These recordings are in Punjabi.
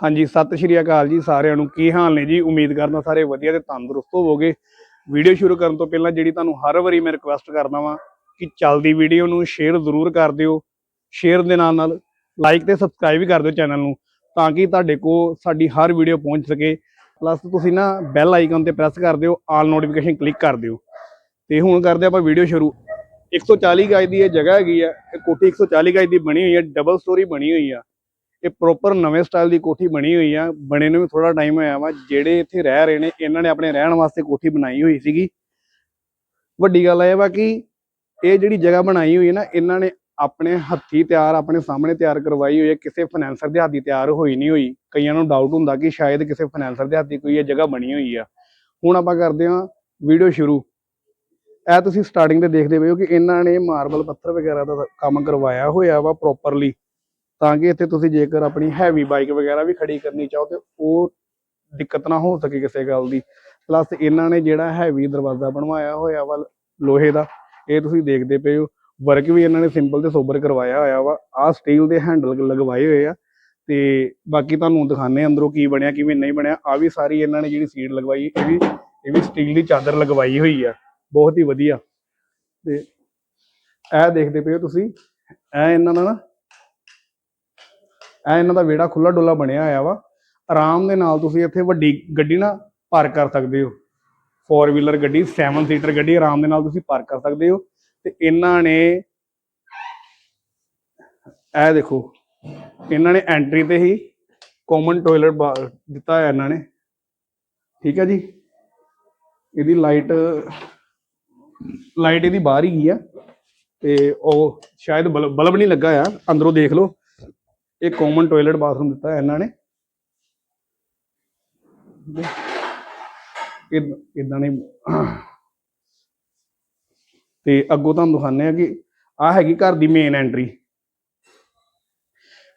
ਹਾਂਜੀ, ਸਤਿ ਸ਼੍ਰੀ ਅਕਾਲ ਜੀ ਸਾਰਿਆਂ ਨੂੰ। ਕੀ ਹਾਲ ਨੇ ਜੀ? ਉਮੀਦ ਕਰਦਾ ਸਾਰੇ ਵਧੀਆ ਤੇ ਤੰਦਰੁਸਤ ਹੋਵੋਗੇ। ਵੀਡੀਓ ਸ਼ੁਰੂ ਕਰਨ ਤੋਂ ਪਹਿਲਾਂ ਜਿਹੜੀ ਤੁਹਾਨੂੰ ਹਰ ਵਾਰੀ ਮੈਂ ਰਿਕੁਐਸਟ ਕਰਦਾ ਵਾਂ ਕਿ ਚੱਲਦੀ ਵੀਡੀਓ ਨੂੰ ਸ਼ੇਅਰ ਜ਼ਰੂਰ ਕਰ ਦਿਓ। ਸ਼ੇਅਰ ਦੇ ਨਾਲ ਨਾਲ ਲਾਈਕ ਤੇ ਸਬਸਕ੍ਰਾਈਬ ਵੀ ਕਰ ਦਿਓ ਚੈਨਲ ਨੂੰ, ਤਾਂ ਕਿ ਤੁਹਾਡੇ ਕੋਲ ਸਾਡੀ ਹਰ ਵੀਡੀਓ ਪਹੁੰਚ ਸਕੇ। ਪਲੱਸ ਤੁਸੀਂ ਨਾ ਬੈਲ ਆਈਕਨ ਤੇ ਪ੍ਰੈਸ ਕਰ ਦਿਓ ਆਲ ਨੋਟੀਫਿਕੇਸ਼ਨ ਕਲਿੱਕ ਕਰ ਦਿਓ। ਤੇ ਹੁਣ ਕਰਦੇ ਆਪਾਂ ਵੀਡੀਓ ਸ਼ੁਰੂ। 140 ਗਜ ਦੀ ਇਹ ਜਗ੍ਹਾ ਹੈਗੀ ਆ, ਇਹ ਕੋਠੀ 140 ਗਜ ਦੀ ਬਣੀ ਹੋਈ ਹੈ ਡਬਲ ਸਟੋਰੀ ਬਣੀ ਹੋਈ ਆ। ਇਹ ਪ੍ਰੋਪਰ ਨਵੇਂ ਸਟਾਈਲ ਦੀ ਕੋਠੀ ਬਣੀ ਹੋਈ ਆ। ਬਣੇ ਨੂੰ ਵੀ ਥੋੜਾ ਟਾਈਮ ਹੋਇਆ ਵਾ। ਜਿਹੜੇ ਇੱਥੇ ਰਹਿ ਰਹੇ ਨੇ, ਇਹਨਾਂ ਨੇ ਆਪਣੇ ਰਹਿਣ ਵਾਸਤੇ ਕੋਠੀ ਬਣਾਈ ਹੋਈ ਸੀਗੀ। ਵੱਡੀ ਗੱਲ ਇਹ ਵਾ ਕਿ ਇਹ ਜਿਹੜੀ ਜਗ੍ਹਾ ਬਣਾਈ ਹੋਈ ਹੈ ਨਾ, ਇਹਨਾਂ ਨੇ ਆਪਣੇ ਹੱਥੀ ਤਿਆਰ, ਆਪਣੇ ਸਾਹਮਣੇ ਤਿਆਰ ਕਰਵਾਈ ਹੋਈ ਹੈ। ਕਿਸੇ ਫਾਈਨੈਂਸਰ ਦੇ ਹੱਥੀ ਤਿਆਰ ਹੋਈ ਨਹੀਂ ਹੋਈ। ਕਈਆਂ ਨੂੰ ਡਾਊਟ ਹੁੰਦਾ ਕਿ ਸ਼ਾਇਦ ਕਿਸੇ ਫਾਈਨੈਂਸਰ ਦੇ ਹੱਥੀ ਕੋਈ ਇਹ ਜਗ੍ਹਾ ਬਣੀ ਹੋਈ ਆ। ਹੁਣ ਆਪਾਂ ਕਰਦੇ ਹਾਂ ਵੀਡੀਓ ਸ਼ੁਰੂ। ਇਹ ਤੁਸੀਂ ਸਟਾਰਟਿੰਗ ਤੇ ਦੇਖਦੇ ਪਏ ਹੋ ਕਿ ਇਹਨਾਂ ਨੇ ਮਾਰਬਲ ਪੱਥਰ ਵਗੈਰਾ ਦਾ ਕੰਮ ਕਰਵਾਇਆ ਹੋਇਆ ਵਾ ਪ੍ਰੋਪਰਲੀ ਤਾਂ ਕਿ ਇੱਥੇ ਤੁਸੀਂ ਜੇਕਰ ਆਪਣੀ ਹੈਵੀ ਬਾਈਕ ਵਗੈਰਾ ਵੀ ਖੜੀ ਕਰਨੀ ਚਾਹੋ ਤੇ ਉਹ ਦਿੱਕਤ ਨਾ ਹੋ ਸਕੇ ਕਿਸੇ ਗੱਲ ਦੀ। ਪਲੱਸ ਇਹਨਾਂ ਨੇ ਜਿਹੜਾ ਹੈਵੀ ਦਰਵਾਜ਼ਾ ਬਣਵਾਇਆ ਹੋਇਆ ਵਾ ਲੋਹੇ ਦਾ, ਇਹ ਤੁਸੀਂ ਦੇਖਦੇ ਪਏ ਹੋ। ਵਰਕ ਵੀ ਇਹਨਾਂ ਨੇ ਸਿੰਪਲ ਤੇ ਸੋਬਰ ਕਰਵਾਇਆ ਹੋਇਆ ਵਾ। ਆਹ ਸਟੀਲ ਦੇ ਹੈਂਡਲ ਲਗਵਾਏ ਹੋਏ ਆ। ਤੇ ਬਾਕੀ ਤੁਹਾਨੂੰ ਦਿਖਾਣੇ ਅੰਦਰੋਂ ਕੀ ਬਣਿਆ, ਕਿਵੇਂ ਨਹੀਂ ਬਣਿਆ। ਆ ਵੀ ਸਾਰੀ ਇਹਨਾਂ ਨੇ ਜਿਹੜੀ ਸੀਟ ਲਗਵਾਈ, ਇਹ ਵੀ ਇਹ ਵੀ ਸਟੀਲ ਦੀ ਚਾਦਰ ਲਗਵਾਈ ਹੋਈ ਆ। ਬਹੁਤ ਹੀ ਵਧੀਆ। ਤੇ ਇਹ ਦੇਖਦੇ ਪਏ ਹੋ ਤੁਸੀਂ। ਇਹ ਇਹਨਾਂ ਦਾ ਨਾ ਇਹ ਇਹਨਾਂ ਦਾ ਵਿਹੜਾ ਖੁੱਲਾ ਡੁੱਲਾ ਬਣਿਆ ਹੋਇਆ ਵਾ। ਆਰਾਮ ਦੇ ਨਾਲ ਤੁਸੀਂ ਇੱਥੇ ਵੱਡੀ ਗੱਡੀ ਨਾ ਪਾਰਕ ਕਰ ਸਕਦੇ ਹੋ। 4 ਵੀਲਰ ਗੱਡੀ 7 ਸੀਟਰ ਗੱਡੀ ਆਰਾਮ ਦੇ ਨਾਲ ਤੁਸੀਂ ਪਾਰਕ ਕਰ ਸਕਦੇ ਹੋ। ਤੇ ਇਹਨਾਂ ਨੇ ਇਹ ਦੇਖੋ, ਇਹਨਾਂ ਨੇ ਐਂਟਰੀ ਤੇ ਹੀ ਕਾਮਨ ਟਾਇਲਟ ਦਿੱਤਾ ਹੋਇਆ ਇਹਨਾਂ ਨੇ। ਠੀਕ ਹੈ ਜੀ? ਇਹਦੀ ਲਾਈਟ ਲਾਈਟ ਇਹਦੀ ਬਾਹਰ ਹੀ ਗਈ ਆ। ਤੇ ਉਹ ਸ਼ਾਇਦ ਬਲਬ ਬਲਬ ਨਹੀਂ ਲੱਗਾ ਆ ਅੰਦਰੋਂ ਦੇਖ ਲਓ। ਇਹ ਕਾਮਨ ਟਾਇਲਟ ਬਾਥਰੂਮ ਦਿੱਤਾ ਹੈ ਇਹਨਾਂ ਨੇ। ਇਦਾਂ ਨਹੀਂ। ਤੇ ਅੱਗੋਂ ਤੁਹਾਨੂੰ ਦਿਖਾਉਂਦੇ ਆ ਕਿ ਆ ਹੈਗੀ ਘਰ ਦੀ ਮੇਨ ਐਂਟਰੀ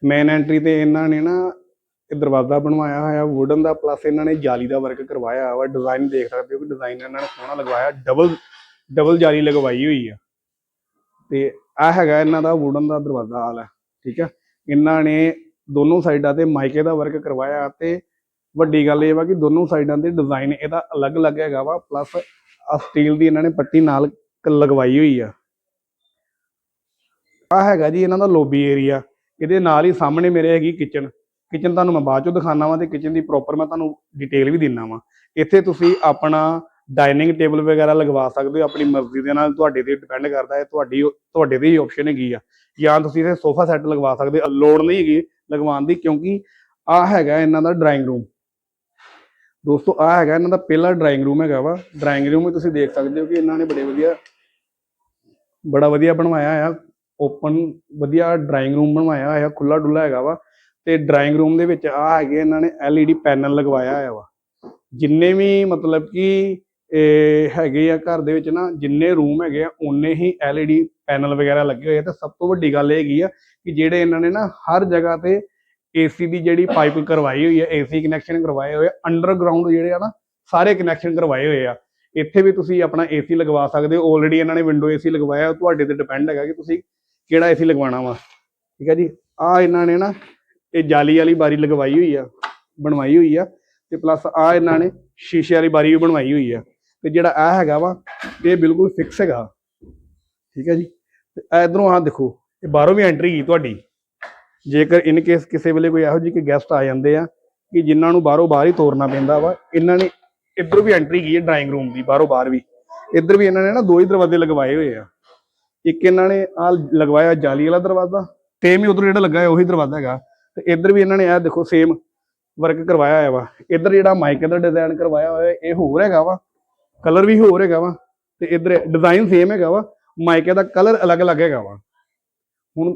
ਮੇਨ ਐਂਟਰੀ ਤੇ ਇਹਨਾਂ ਨੇ ਨਾ ਇਹ ਦਰਵਾਜ਼ਾ ਬਣਵਾਇਆ ਹੋਇਆ ਵੁਡਨ ਦਾ ਪਲੱਸ ਇਹਨਾਂ ਨੇ ਜਾਲੀ ਦਾ ਵਰਕ ਕਰਵਾਇਆ ਹੋਇਆ ਡਿਜ਼ਾਈਨ ਦੇਖ ਸਕਦੇ ਹੋ ਕਿ ਡਿਜ਼ਾਈਨ ਇਹਨਾਂ ਨੇ ਸੋਹਣਾ ਲਗਵਾਇਆ। ਡਬਲ ਡਬਲ ਜਾਲੀ ਲਗਵਾਈ ਹੋਈ ਆ। ਤੇ ਆ ਹੈਗਾ ਇਹਨਾਂ ਦਾ ਵੁਡਨ ਦਾ ਦਰਵਾਜ਼ਾ ਹਾਲ ਹੈ ਠੀਕ ਹੈ ਇਹਨਾਂ ਨੇ ਦੋਨੋਂ ਸਾਈਡਾਂ ਤੇ ਮਾਈਕੇ ਦਾ ਵਰਕ ਕਰਵਾਇਆ ਤੇ ਵੱਡੀ ਗੱਲ ਇਹ ਵਾ ਕਿ ਦੋਨੋਂ ਸਾਈਡਾਂ ਤੇ ਡਿਜ਼ਾਈਨ ਇਹਦਾ ਅਲੱਗ-ਅਲੱਗ ਹੈਗਾ ਵਾ ਪਲੱਸ ਆ ਸਟੀਲ ਦੀ ਇਹਨਾਂ ਨੇ ਪੱਟੀ ਨਾਲ ਲਗਵਾਈ ਹੋਈ ਆ। ਆ ਹੈਗਾ ਜੀ ਇਹਨਾਂ ਦਾ ਲੋਬੀ ਏਰੀਆ ਇਹਦੇ ਨਾਲ ਹੀ ਸਾਹਮਣੇ ਮੇਰੇ ਹੈਗੀ ਕਿਚਨ ਕਿਚਨ ਤੁਹਾਨੂੰ ਮੈਂ ਬਾਅਦ ਚੋਂ ਦਿਖਾਣਾ ਵਾਂ ਤੇ ਕਿਚਨ ਦੀ ਪ੍ਰੋਪਰ ਮੈਂ ਤੁਹਾਨੂੰ ਡਿਟੇਲ ਵੀ ਦਿੰਨਾ ਵਾਂ। ਇੱਥੇ ਤੁਸੀਂ ਆਪਣਾ ਡਾਈਨਿੰਗ ਟੇਬਲ ਵਗੈਰਾ ਲਗਵਾ ਸਕਦੇ ਹੋ, ਆਪਣੀ ਮਰਜ਼ੀ ਦੇ ਨਾਲ ਤੁਹਾਡੇ ਤੇ ਡਿਪੈਂਡ ਕਰਦਾ ਹੈ, ਤੁਹਾਡੀ ਤੁਹਾਡੇ ਤੇ ਆਪਸ਼ਨ ਹੈਗੀ ਆ। ਜਾਂ ਤੁਸੀਂ ਇਹ ਸੋਫਾ ਸੈੱਟ ਲਗਵਾ ਸਕਦੇ ਹੋ, ਲੋੜ ਨਹੀਂ ਹੈਗੀ ਲਗਵਾਉਣ ਦੀ, ਕਿਉਂਕਿ ਆ ਹੈਗਾ ਇਹਨਾਂ ਦਾ ਡਰਾਇੰਗ ਰੂਮ ਦੋਸਤੋ, ਆ ਹੈਗਾ ਇਹਨਾਂ ਦਾ ਪਹਿਲਾ ਡਰਾਇੰਗ ਰੂਮ ਹੈਗਾ ਵਾ। ਡਰਾਇੰਗ ਰੂਮ ਵਿੱਚ ਤੁਸੀਂ ਦੇਖ ਸਕਦੇ ਹੋ ਕਿ ਇਹਨਾਂ ਨੇ ਬੜੇ ਵਧੀਆ, ਬੜਾ ਵਧੀਆ ਬਣਵਾਇਆ ਆ। ਓਪਨ ਵਧੀਆ ਡਰਾਇੰਗ ਰੂਮ ਬਣਵਾਇਆ ਹੋਇਆ ਖੁੱਲਾ ਡੁੱਲਾ ਹੈਗਾ ਵਾ। ਤੇ ਡਰਾਇੰਗ ਰੂਮ ਦੇ ਵਿੱਚ ਆ ਹੈਗੇ ਇਹਨਾਂ ਨੇ LED ਪੈਨਲ ਲਗਵਾਇਆ ਹੋਇਆ ਵਾ। ਜਿੰਨੇ ਵੀ ਮਤਲਬ ਕਿ ਇਹ ਹੈਗੇ ਆ ਘਰ ਦੇ ਵਿੱਚ ਨਾ, ਜਿੰਨੇ ਰੂਮ ਹੈਗੇ ਆ ਉਨੇ ਹੀ LED ਪੈਨਲ ਵਗੈਰਾ ਲੱਗੇ ਹੋਏ ਆ। ਤੇ ਸਭ ਤੋਂ ਵੱਡੀ ਗੱਲ ਇਹ ਹੈਗੀ ਆ ਕਿ ਜਿਹੜੇ ਇਹਨਾਂ ਨੇ ਨਾ ਹਰ ਜਗ੍ਹਾ ਤੇ ਏਸੀ ਦੀ ਜਿਹੜੀ ਪਾਈਪ ਕਰਵਾਈ ਹੋਈ ਹੈ ਏਸੀ ਕਨੈਕਸ਼ਨ ਕਰਵਾਏ ਹੋਏ ਆ ਅੰਡਰਗਰਾਉਂਡ ਜਿਹੜੇ ਆ ਨਾ, ਸਾਰੇ ਕਨੈਕਸ਼ਨ ਕਰਵਾਏ ਹੋਏ ਆ। ਇੱਥੇ ਵੀ ਤੁਸੀਂ ਆਪਣਾ ਏਸੀ ਲਗਵਾ ਸਕਦੇ ਹੋ। ਆਲਰੇਡੀ ਇਹਨਾਂ ਨੇ ਵਿੰਡੋ ਏਸੀ ਲਗਵਾਇਆ, ਤੁਹਾਡੇ ਤੇ ਡਿਪੈਂਡ ਹੈਗਾ ਕਿ ਤੁਸੀਂ ਕਿਹੜਾ ਏਸੀ ਲਗਵਾਉਣਾ ਵਾ। ਠੀਕ ਹੈ ਜੀ? ਆ ਇਹਨਾਂ ਨੇ ਨਾ, ਇਹ ਜਾਲੀ ਵਾਲੀ ਬਾਰੀ ਲਗਵਾਈ ਹੋਈ ਆ, ਬਣਵਾਈ ਹੋਈ ਆ। ਤੇ ਪਲੱਸ ਆ ਇਹਨਾਂ ਨੇ ਸ਼ੀਸ਼ੇ ਵਾਲੀ ਬਾਰੀ ਵੀ ਬਣਵਾਈ ਹੋਈ ਆ। ਤੇ ਜਿਹੜਾ ਆ ਹੈਗਾ ਵਾ, ਇਹ ਬਿਲਕੁਲ ਫਿਕਸ ਹੈਗਾ। ਠੀਕ ਹੈ ਜੀ? ਤੇ ਇਧਰੋਂ ਆ ਦੇਖੋ, ਇਹ ਬਾਹਰੋਂ ਵੀ ਐਂਟਰੀ ਗਈ ਤੁਹਾਡੀ। ਜੇਕਰ ਇਨ ਕੇਸ ਕਿਸੇ ਵੇਲੇ ਕੋਈ ਇਹੋ ਜਿਹੀ ਕਿ ਗੈਸਟ ਆ ਜਾਂਦੇ ਆ, ਕਿ ਜਿਨ੍ਹਾਂ ਨੂੰ ਬਾਹਰੋਂ ਬਾਹਰ ਹੀ ਤੋਰਨਾ ਪੈਂਦਾ ਵਾ, ਇਹਨਾਂ ਨੇ ਇੱਧਰੋਂ ਵੀ ਐਂਟਰੀ ਗਈ ਹੈ ਡਰਾਇੰਗ ਰੂਮ ਦੀ, ਬਾਹਰੋਂ ਬਾਹਰ ਵੀ। ਇੱਧਰ ਵੀ ਇਹਨਾਂ ਨੇ ਨਾ ਦੋ ਹੀ ਦਰਵਾਜ਼ੇ ਲਗਵਾਏ ਹੋਏ ਆ। ਇੱਕ ਇਹਨਾਂ ਨੇ ਆ ਲਗਵਾਇਆ ਜਾਲੀ ਵਾਲਾ ਦਰਵਾਜ਼ਾ ਤੇ ਵੀ ਉਧਰ ਜਿਹੜਾ ਲੱਗਾ ਹੈ ਉਹੀ ਦਰਵਾਜ਼ਾ ਹੈਗਾ। ਤੇ ਇੱਧਰ ਵੀ ਇਹਨਾਂ ਨੇ ਇਹ ਦੇਖੋ ਸੇਮ ਵਰਕ ਕਰਵਾਇਆ ਹੋਇਆ ਵਾ। ਇੱਧਰ ਜਿਹੜਾ ਮਾਈਕ ਦਾ ਡਿਜ਼ਾਈਨ ਕਰਵਾਇਆ ਹੋਇਆ, ਇਹ ਹੋਰ ਹੈਗਾ ਵਾ। ਕਲਰ ਵੀ ਹੋਰ ਹੈਗਾ ਵਾ ਤੇ ਇੱਧਰ ਡਿਜ਼ਾਈਨ ਸੇਮ ਹੈਗਾ ਵਾ ਮਾਈਕੇ ਦਾ ਕਲਰ ਅਲੱਗ-ਅਲੱਗ ਹੈਗਾ ਵਾ। ਹੁਣ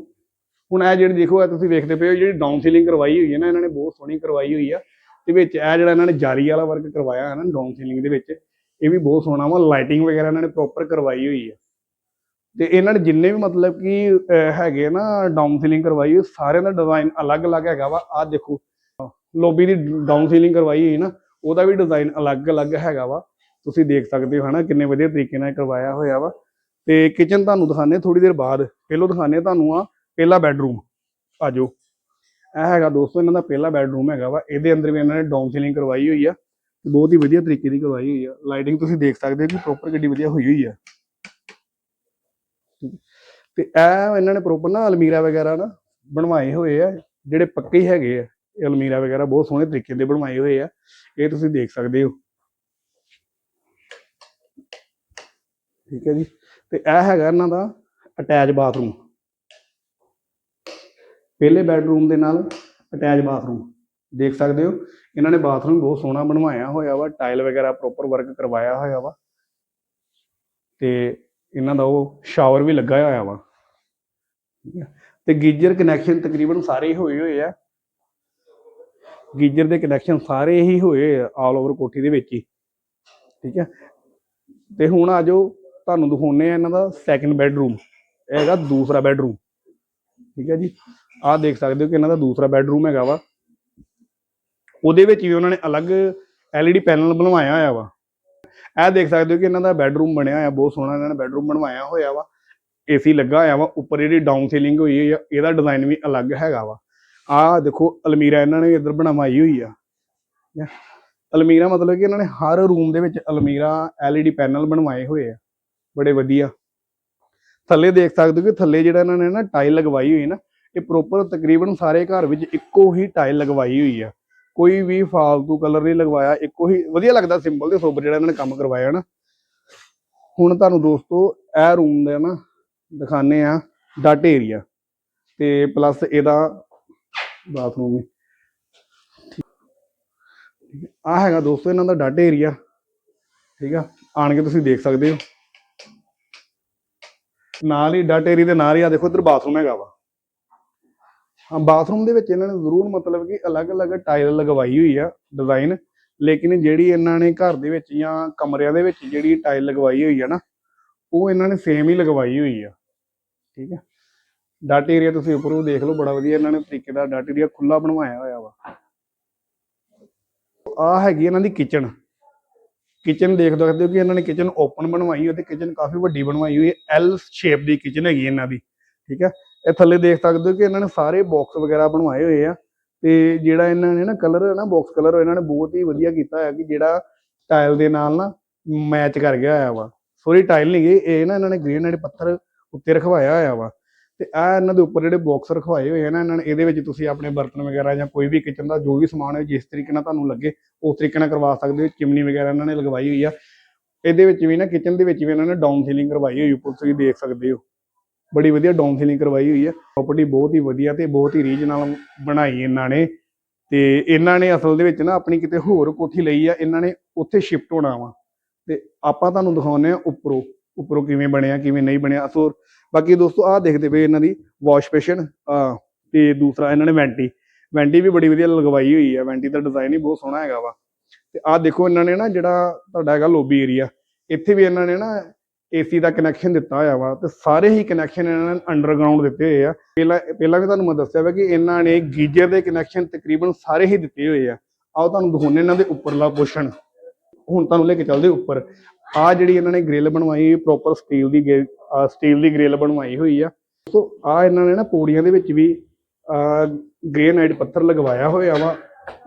ਹੁਣ ਇਹ ਜਿਹੜੀ ਦੇਖੋ ਇਹ ਤੁਸੀਂ ਵੇਖਦੇ ਪਏ ਹੋ ਜਿਹੜੀ ਡਾਊਨ ਸੀਲਿੰਗ ਕਰਵਾਈ ਹੋਈ ਹੈ ਨਾ ਇਹਨਾਂ ਨੇ ਬਹੁਤ ਸੋਹਣੀ ਕਰਵਾਈ ਹੋਈ ਆ। ਤੇ ਵਿੱਚ ਇਹ ਜਿਹੜਾ ਇਹਨਾਂ ਨੇ ਜਾਰੀ ਵਾਲਾ ਵਰਕ ਕਰਵਾਇਆ ਹੈ ਨਾ ਡਾਊਨ ਸੀਲਿੰਗ ਦੇ ਵਿੱਚ ਇਹ ਵੀ ਬਹੁਤ ਸੋਹਣਾ ਵਾ। ਲਾਈਟਿੰਗ ਵਗੈਰਾ ਇਹਨਾਂ ਨੇ ਪ੍ਰੋਪਰ ਕਰਵਾਈ ਹੋਈ ਆ। ਤੇ ਇਹਨਾਂ ਨੇ ਜਿੰਨੇ ਵੀ ਮਤਲਬ ਕਿ ਅਹ, ਹੈਗੇ ਨਾ ਡਾਊਨ ਸੀਲਿੰਗ ਕਰਵਾਈ ਹੋਈ ਸਾਰਿਆਂ ਦਾ ਡਿਜ਼ਾਈਨ ਅਲੱਗ-ਅਲੱਗ ਹੈਗਾ ਵਾ। ਆਹ ਦੇਖੋ ਲੋਬੀ ਦੀ ਡਾਊਨ ਸੀਲਿੰਗ ਕਰਵਾਈ ਹੋਈ ਨਾ ਉਹਦਾ ਵੀ ਡਿਜ਼ਾਈਨ ਅਲੱਗ-ਅਲੱਗ ਹੈਗਾ ਵਾ। ਤੁਸੀਂ ਦੇਖ ਸਕਦੇ ਹੋ ਹਨਾ ਕਿੰਨੇ ਵਧੀਆ ਤਰੀਕੇ ਨਾਲ ਕਰਵਾਇਆ ਹੋਇਆ ਵਾ। ਤੇ ਕਿਚਨ ਤੁਹਾਨੂੰ ਦਿਖਾਣੇ ਥੋੜੀ ਦੇਰ ਬਾਅਦ। ਪਹਿਲੋਂ ਦਿਖਾਣੇ ਤੁਹਾਨੂੰ ਆ ਪਹਿਲਾ ਬੈਡਰੂਮ ਆਜੋ ਇਹ ਹੈਗਾ ਦੋਸਤੋ ਇਹਨਾਂ ਦਾ ਪਹਿਲਾ ਬੈਡਰੂਮ ਹੈਗਾ ਵਾ। ਇਹਦੇ ਅੰਦਰ ਵੀ ਇਹਨਾਂ ਨੇ ਡਾਊਨ ਸੀਲਿੰਗ ਕਰਵਾਈ ਹੋਈ ਆ। ਬਹੁਤ ਹੀ ਵਧੀਆ ਤਰੀਕੇ ਦੀ ਕਰਵਾਈ ਹੋਈ ਆ। ਲਾਈਟਿੰਗ ਤੁਸੀਂ ਦੇਖ ਸਕਦੇ ਹੋ ਕਿ ਪ੍ਰੋਪਰ ਗੱਡੀ ਵਧੀਆ ਹੋਈ ਹੋਈ ਆ। ਤੇ ਇਹ ਇਹਨਾਂ ਨੇ ਪ੍ਰੋਪਰ ਨਾ ਅਲਮੀਰਾ ਵਗੈਰਾ ਨਾ ਬਣਵਾਏ ਹੋਏ ਆ। ਜਿਹੜੇ ਪੱਕੇ ਹੀ ਹੈਗੇ ਆ। ਇਹ ਅਲਮੀਰਾ ਵਗੈਰਾ ਬਹੁਤ ਸੋਹਣੇ ਤਰੀਕੇ ਦੇ ਬਣਵਾਏ ਹੋਏ ਆ। ਇਹ ਤੁਸੀਂ ਦੇਖ ਸਕਦੇ ਹੋ। ਠੀਕ ਹੈ ਜੀ। ਤੇ ਇਹ ਹੈਗਾ ਇਹਨਾਂ ਦਾ ਅਟੈਚ ਬਾਥਰੂਮ ਪਹਿਲੇ ਬੈਡਰੂਮ ਦੇ ਨਾਲ ਅਟੈਚ ਬਾਥਰੂਮ ਦੇਖ ਸਕਦੇ ਹੋ, ਇਹਨਾਂ ਨੇ ਬਾਥਰੂਮ ਬਹੁਤ ਸੋਹਣਾ ਬਣਵਾਇਆ ਹੋਇਆ ਵਾ ਟਾਈਲ ਵਗੈਰਾ ਪ੍ਰੋਪਰ ਵਰਕ ਕਰਵਾਇਆ ਹੋਇਆ ਵਾ। ਤੇ ਇਹਨਾਂ ਦਾ ਉਹ ਸ਼ਾਵਰ ਵੀ ਲੱਗਾ ਹੋਇਆ ਵਾ। ਠੀਕ ਹੈ। ਤੇ ਗੀਜ਼ਰ ਕਨੈਕਸ਼ਨ ਤਕਰੀਬਨ ਸਾਰੇ ਹੀ ਹੋਏ ਹੋਏ ਆ। ਗੀਜ਼ਰ ਦੇ ਕਨੈਕਸ਼ਨ ਸਾਰੇ ਹੀ ਹੋਏ ਆ ਆਲ ਓਵਰ ਕੋਠੀ ਦੇ ਵਿੱਚ ਹੀ। ਠੀਕ ਹੈ। ਤੇ ਹੁਣ ਆ ਜਾਓ ਤੁਹਾਨੂੰ ਦਿਖਾਉਨੇ ਆ ਇਹਨਾਂ ਦਾ ਸੈਕੰਡ ਬੈਡਰੂਮ ਇਹ ਹੈਗਾ ਦੂਸਰਾ ਬੈਡਰੂਮ ਠੀਕ ਹੈ ਜੀ? ਆਹ ਦੇਖ ਸਕਦੇ ਹੋ ਕਿ ਇਹਨਾਂ ਦਾ ਦੂਸਰਾ ਬੈਡਰੂਮ ਹੈਗਾ ਵਾ। ਉਹਦੇ ਵਿੱਚ ਵੀ ਉਹਨਾਂ ਨੇ ਅਲੱਗ LED ਪੈਨਲ ਬਣਵਾਇਆ ਹੋਇਆ ਵਾ। ਇਹ ਦੇਖ ਸਕਦੇ ਹੋ ਕਿ ਇਹਨਾਂ ਦਾ ਬੈਡਰੂਮ ਬਣਿਆ ਹੋਇਆ, ਬਹੁਤ ਸੋਹਣਾ ਇਹਨਾਂ ਨੇ ਬੈਡਰੂਮ ਬਣਵਾਇਆ ਹੋਇਆ ਵਾ। ਏਸੀ ਲੱਗਾ ਹੋਇਆ ਵਾ, ਉੱਪਰ ਜਿਹੜੀ ਡਾਊਨ ਸੀਲਿੰਗ ਹੋਈ ਹੋਈ ਆ, ਇਹਦਾ ਡਿਜ਼ਾਈਨ ਵੀ ਅਲੱਗ ਹੈਗਾ ਵਾ। ਆਹ ਦੇਖੋ, ਅਲਮੀਰਾ ਇਹਨਾਂ ਨੇ ਇੱਧਰ ਬਣਵਾਈ ਹੋਈ ਆ। ਅਲਮੀਰਾ ਮਤਲਬ ਕਿ ਇਹਨਾਂ ਨੇ ਹਰ ਰੂਮ ਦੇ ਵਿੱਚ ਅਲਮੀਰਾ LED ਪੈਨਲ ਬਣਵਾਏ ਹੋਏ ਆ। ਬੜੇ ਵਧੀਆ। ਥੱਲੇ ਦੇਖ ਸਕਦੇ ਹੋ ਕਿ ਥੱਲੇ ਜਿਹੜਾ ਇਹਨਾਂ ਨੇ ਨਾ ਟਾਈਲ ਲਗਵਾਈ ਹੋਈ ਨਾ, ਇਹ ਪ੍ਰੋਪਰ ਤਕਰੀਬਨ ਸਾਰੇ ਘਰ ਵਿੱਚ ਇੱਕੋ ਹੀ ਟਾਈਲ ਲਗਵਾਈ ਹੋਈ ਆ। ਕੋਈ ਵੀ ਫਾਲਤੂ ਕਲਰ ਨਹੀਂ ਲਗਵਾਇਆ, ਇੱਕੋ ਹੀ ਵਧੀਆ ਲੱਗਦਾ ਸਿੰਪਲ ਤੇ ਸੋਬਰ ਜਿਹੜਾ ਇਹਨਾਂ ਨੇ ਕੰਮ ਕਰਵਾਇਆ ਨਾ। ਹੁਣ ਤੁਹਾਨੂੰ ਦੋਸਤੋ, ਇਹ ਰੂਮ ਦਾ ਨਾ ਦਿਖਾਣੇ ਆ ਡਾਟ ਏਰੀਆ ਤੇ ਪਲੱਸ ਇਹਦਾ ਬਾਥਰੂਮ ਵੀ। ਆ। ਹੈਗਾ ਦੋਸਤੋ ਇਹਨਾਂ ਦਾ ਡਾਟ ਏਰੀਆ ਠੀਕ ਆ। ਆਣ ਕੇ ਤੁਸੀਂ ਦੇਖ ਸਕਦੇ ਹੋ। ਨਾਲ ਹੀ ਡਟ ਏਰੀਆ ਦੇ ਨਾਲ ਹੀ ਆ ਦੇਖੋ ਇੱਧਰ ਬਾਥਰੂਮ ਹੈਗਾ ਵਾ। ਹਾਂ ਬਾਥਰੂਮ ਦੇ ਵਿੱਚ ਇਹਨਾਂ ਨੇ ਜ਼ਰੂਰ ਮਤਲਬ ਕਿ ਅਲੱਗ-ਅਲੱਗ ਟਾਈਲ ਲਗਵਾਈ ਹੋਈ ਆ ਡਿਜ਼ਾਈਨ ਲੇਕਿਨ ਜਿਹੜੀ ਇਹਨਾਂ ਨੇ ਘਰ ਦੇ ਵਿੱਚ ਜਾਂ ਕਮਰਿਆਂ ਦੇ ਵਿੱਚ ਜਿਹੜੀ ਟਾਇਲ ਲਗਵਾਈ ਹੋਈ ਆ ਨਾ, ਉਹ ਇਹਨਾਂ ਨੇ ਸੇਮ ਹੀ ਲਗਵਾਈ ਹੋਈ ਆ। ਠੀਕ ਹੈ ਡਟ ਏਰੀਆ ਤੁਸੀਂ ਉੱਪਰੋਂ ਦੇਖ ਲਓ, ਬੜਾ ਵਧੀਆ ਇਹਨਾਂ ਨੇ ਤਰੀਕੇ ਦਾ ਡਟ ਏਰੀਆ ਖੁੱਲਾ ਬਣਵਾਇਆ ਹੋਇਆ ਵਾ। ਆ ਹੈਗੀ ਇਹਨਾਂ ਦੀ ਕਿਚਨ ਕਿਚਨ ਦੇਖ ਸਕਦੇ ਹੋ ਕਿ ਇਹਨਾਂ ਨੇ ਕਿਚਨ ਓਪਨ ਬਣਵਾਈ ਹੋਈ ਤੇ ਕਿਚਨ ਕਾਫੀ ਵੱਡੀ ਬਣਵਾਈ ਹੋਈ ਹੈ। ਐਲ ਸ਼ੇਪ ਦੀ ਕਿਚਨ ਹੈਗੀ ਇਹਨਾਂ ਦੀ, ਠੀਕ ਹੈ। ਇਹ ਥੱਲੇ ਦੇਖ ਸਕਦੇ ਹੋ ਕਿ ਇਹਨਾਂ ਨੇ ਸਾਰੇ ਬਾਕਸ ਵਗੈਰਾ ਬਣਵਾਏ ਹੋਏ ਆ ਤੇ ਜਿਹੜਾ ਇਹਨਾਂ ਨੇ ਨਾ ਕਲਰ ਹੈ ਨਾ ਬਾਕਸ ਕਲਰ ਇਹਨਾਂ ਨੇ ਬਹੁਤ ਹੀ ਵਧੀਆ ਕੀਤਾ ਹੋਇਆ ਕਿ ਜਿਹੜਾ ਟਾਇਲ ਦੇ ਨਾਲ ਨਾ ਮੈਚ ਕਰ ਗਿਆ ਹੋਇਆ ਵਾ। ਸੋਰੀ ਟਾਇਲ ਨਹੀਂ ਗਈ ਇਹ ਨਾ ਇਹਨਾਂ ਨੇ ਗ੍ਰੇਨਾਈਟ ਪੱਥਰ ਉੱਤੇ ਰਖਵਾਇਆ ਹੋਇਆ ਵਾ। ਤੇ ਆ ਇਹਨਾਂ ਦੇ ਉੱਪਰ ਜਿਹੜੇ ਬਾਕਸ ਰਖਵਾਏ ਹੋਏ ਆ ਨਾ, ਇਹਨਾਂ ਨੇ ਇਹਦੇ ਵਿੱਚ ਤੁਸੀਂ ਆਪਣੇ ਬਰਤਨ ਵਗੈਰਾ ਜਾਂ ਕੋਈ ਵੀ ਕਿਚਨ ਦਾ ਜੋ ਵੀ ਸਮਾਨ ਹੈ, ਜਿਸ ਤਰੀਕੇ ਨਾਲ ਤੁਹਾਨੂੰ ਲੱਗੇ, ਉਸ ਤਰੀਕੇ ਨਾਲ ਕਰਵਾ ਸਕਦੇ ਹੋ। ਚਿਮਨੀ ਵਗੈਰਾ ਇਹਨਾਂ ਨੇ ਲਗਵਾਈ ਹੋਈ ਆ। ਇਹਦੇ ਵਿੱਚ ਵੀ ਨਾ ਕਿਚਨ ਦੇ ਵਿੱਚ ਵੀ ਇਹਨਾਂ ਨੇ ਡਾਊਨ ਸੀਲਿੰਗ ਕਰਵਾਈ ਹੋਈ ਉੱਪਰ ਤੁਸੀਂ ਦੇਖ ਸਕਦੇ ਹੋ। ਬੜੀ ਵਧੀਆ ਡਾਊਨ ਸੀਲਿੰਗ ਕਰਵਾਈ ਹੋਈ ਹੈ ਪ੍ਰਾਪਰਟੀ ਬਹੁਤ ਹੀ ਵਧੀਆ ਤੇ ਬਹੁਤ ਹੀ ਰੀਝ ਨਾਲ ਬਣਾਈ ਇਹਨਾਂ ਨੇ। ਤੇ ਇਹਨਾਂ ਨੇ ਅਸਲ ਦੇ ਵਿੱਚ ਨਾ ਆਪਣੀ ਕਿਤੇ ਹੋਰ ਕੋਠੀ ਲਈ ਆ। ਇਹਨਾਂ ਨੇ ਉੱਥੇ ਸ਼ਿਫਟ ਹੋਣਾ ਵਾ। ਤੇ ਆਪਾਂ ਤੁਹਾਨੂੰ ਦਿਖਾਉਂਦੇ ਆ ਉੱਪਰੋਂ। ਉੱਪਰੋਂ ਕਿਵੇਂ ਬਣਿਆ, ਕਿਵੇਂ ਨਹੀਂ ਬਣਿਆ। ਸੋ ਬਾਕੀ ਦੋਸਤੋ, ਆਹ ਦੇਖਦੇ ਪਏ ਇਹਨਾਂ ਦੀ ਵਾਸ਼ ਬੇਸ਼ਨ ਤੇ ਦੂਸਰਾ ਇਹਨਾਂ ਨੇ ਵੈਂਟੀ ਵੈਂਟੀ ਵੀ ਬੜੀ ਵਧੀਆ ਲਗਵਾਈ ਹੋਈ ਹੈ ਵੈਂਟੀ ਦਾ ਡਿਜ਼ਾਈਨ ਹੀ ਬਹੁਤ ਸੋਹਣਾ ਹੈਗਾ ਵਾ। ਤੇ ਆਹ ਦੇਖੋ ਇਹਨਾਂ ਨੇ ਨਾ ਜਿਹੜਾ ਤੁਹਾਡਾ ਹੈਗਾ ਲੋਬੀ ਏਰੀਆ ਇੱਥੇ ਵੀ ਇਹਨਾਂ ਨੇ ਨਾ ਏਸੀ ਦਾ ਕਨੈਕਸ਼ਨ ਦਿੱਤਾ ਹੋਇਆ ਵਾ ਤੇ ਸਾਰੇ ਹੀ ਕਨੈਕਸ਼ਨ ਇਹਨਾਂ ਨੇ ਅੰਡਰਗਰਾਉਂਡ ਦਿੱਤੇ ਹੋਏ ਆ। ਪਹਿਲਾਂ ਪਹਿਲਾਂ ਵੀ ਤੁਹਾਨੂੰ ਮੈਂ ਦੱਸਿਆ ਵਾ ਕਿ ਇਹਨਾਂ ਨੇ ਗੀਜ਼ਰ ਦੇ ਕਨੈਕਸ਼ਨ ਤਕਰੀਬਨ ਸਾਰੇ ਹੀ ਦਿੱਤੇ ਹੋਏ ਆ। ਆਓ ਤੁਹਾਨੂੰ ਦਿਖਾਉਂਦੇ ਇਹਨਾਂ ਦੇ ਉੱਪਰਲਾ ਪੋਰਸ਼ਨ ਹੁਣ ਤੁਹਾਨੂੰ ਲੈ ਕੇ ਚੱਲਦੇ ਉੱਪਰ। ਆ ਜਿਹੜੀ ਇਹਨਾਂ ਨੇ ਗ੍ਰਿਲ ਬਣਵਾਈ ਪ੍ਰੋਪਰ ਸਟੀਲ ਦੀ ਸਟੀਲ ਦੀ ਗ੍ਰਿਲ ਬਣਵਾਈ ਹੋਈ ਆ। ਸੋ ਆ ਇਹਨਾਂ ਨੇ ਨਾ ਪੌੜੀਆਂ ਦੇ ਵਿੱਚ ਵੀ ਗ੍ਰੇਨਾਈਟ ਪੱਥਰ ਲਗਵਾਇਆ ਹੋਇਆ ਵਾ।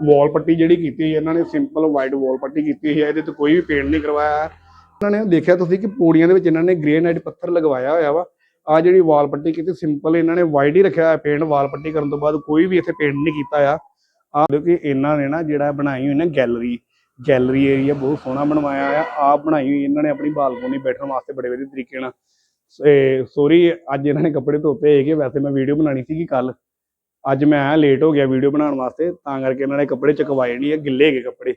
ਵਾਲ ਪੱਟੀ ਜਿਹੜੀ ਕੀਤੀ ਹੋਈ ਹੈ, ਇਹਨਾਂ ਨੇ ਸਿੰਪਲ ਵਾਈਟ ਵਾਲ ਪੱਟੀ ਕੀਤੀ ਹੋਈ ਹੈ ਇਹਦੇ ਤੇ ਕੋਈ ਵੀ ਪੇਂਟ ਨਹੀਂ ਕਰਵਾਇਆ ਇਹਨਾਂ ਨੇ ਦੇਖਿਆ ਤੁਸੀਂ ਕਿ ਪੌੜੀਆਂ ਦੇ ਵਿੱਚ ਇਹਨਾਂ ਨੇ ਗ੍ਰੇਨਾਈਟ ਪੱਥਰ ਲਗਵਾਇਆ ਹੋਇਆ ਵਾ। ਆ ਜਿਹੜੀ ਵਾਲ ਪੱਟੀ ਕੀਤੀ ਸਿੰਪਲ ਇਹਨਾਂ ਨੇ ਵਾਈਟ ਹੀ ਰੱਖਿਆ ਹੋਇਆ ਪੇਂਟ ਵਾਲ ਪੱਟੀ ਕਰਨ ਤੋਂ ਬਾਅਦ ਕੋਈ ਵੀ ਇੱਥੇ ਪੇਂਟ ਨਹੀਂ ਕੀਤਾ ਆ। ਆ ਕਿਉਂਕਿ ਇਹਨਾਂ ਨੇ ਨਾ ਜਿਹੜਾ ਬਣਾਈ ਹੋਈ ਨਾ ਗੈਲਰੀ ਗੈਲਰੀ ਏਰੀਆ ਬਹੁਤ ਸੋਹਣਾ ਬਣਵਾਇਆ ਆ। ਆਪ ਬਣਾਈ ਹੋਈ ਇਹਨਾਂ ਨੇ ਆਪਣੀ ਬਾਲਕੋਨੀ ਬੈਠਣ ਵਾਸਤੇ ਬੜੇ ਵਧੀਆ ਤਰੀਕੇ ਨਾਲ। ਸੋਰੀ ਅੱਜ ਇਹਨਾਂ ਨੇ ਕੱਪੜੇ ਧੋਤੇ ਹੈਗੇ ਵੈਸੇ ਮੈਂ ਵੀਡੀਓ ਬਣਾਣੀ ਸੀਗੀ ਕੱਲ ਅੱਜ ਮੈਂ ਲੇਟ ਹੋ ਗਿਆ ਵੀਡੀਓ ਬਣਾਉਣ ਵਾਸਤੇ, ਤਾਂ ਕਰਕੇ ਇਹਨਾਂ ਨੇ ਕੱਪੜੇ ਚਕਵਾਏ ਨਹੀਂ ਹੈ ਗਿੱਲੇ ਹੈਗੇ ਕੱਪੜੇ।